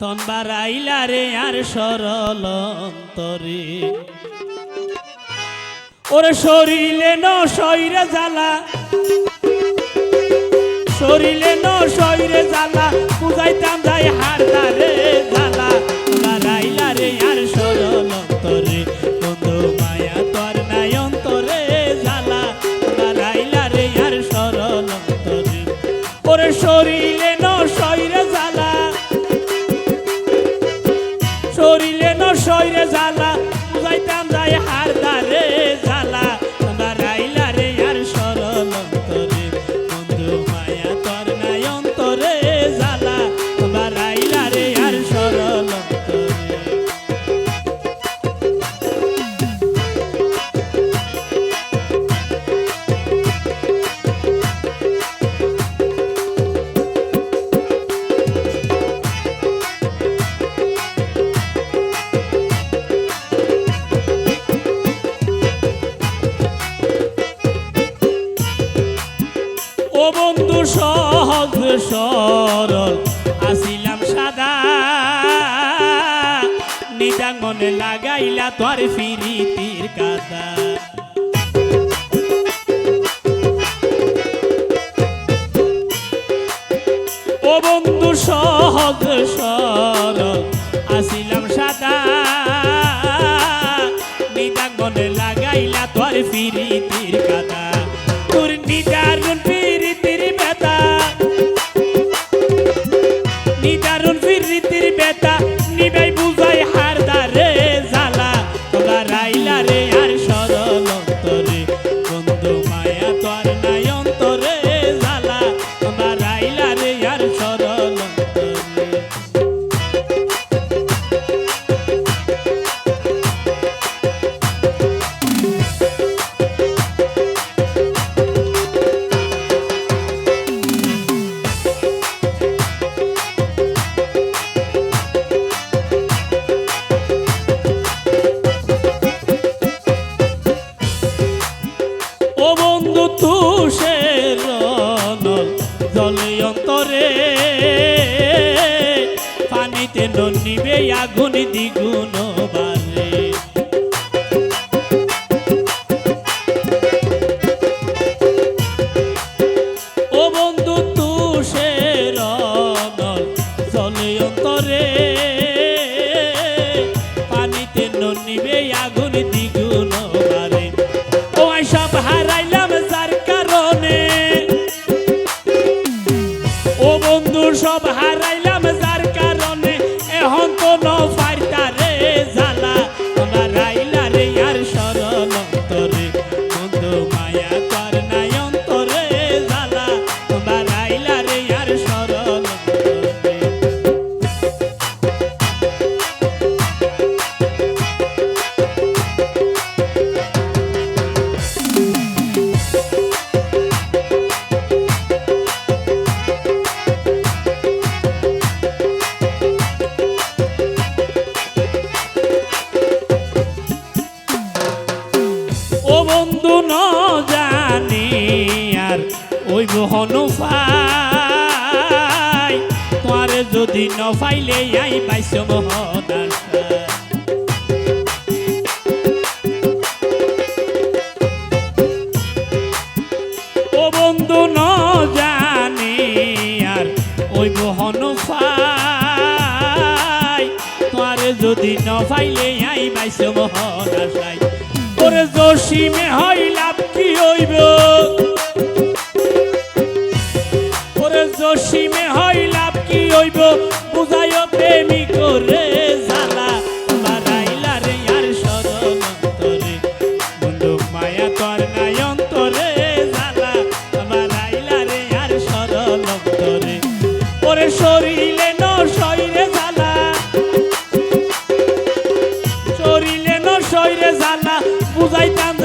তন বারাইলা রে আর সরল অন্তরে ওর শরীরে ন শৈরে জ্বালা। শরীরে ন শৈরে জ্বালা, বুঝাইতাম যাই হারদা লাগাইলা তোর ফিরিতির কাদা ও বন্ধু সহজ সরল আসিলাম সাদা। নিদাঙ্গনে লাগাইলা তোর ফিরিতির কাদা তোর নিদারুন ফিরিতির বেতা নিদারুন রে আর সরল পানিতে নিবে আগুন দ্বিগুণ বারে বন্ধু, সব হারাইলাম যার কারণে এখন তো নফারতা রে জ্বালা আমার রাইলা রে আর সরল অন্তরে ও বন্ধু ন জানি আর ওই ফাই তোমারে যদি ন ফাইলে আই পাইছ মহদার ন জানি যদি ন আই পাইছ মহদার ওরে জসিমে হয় কি হইব? যাইতাম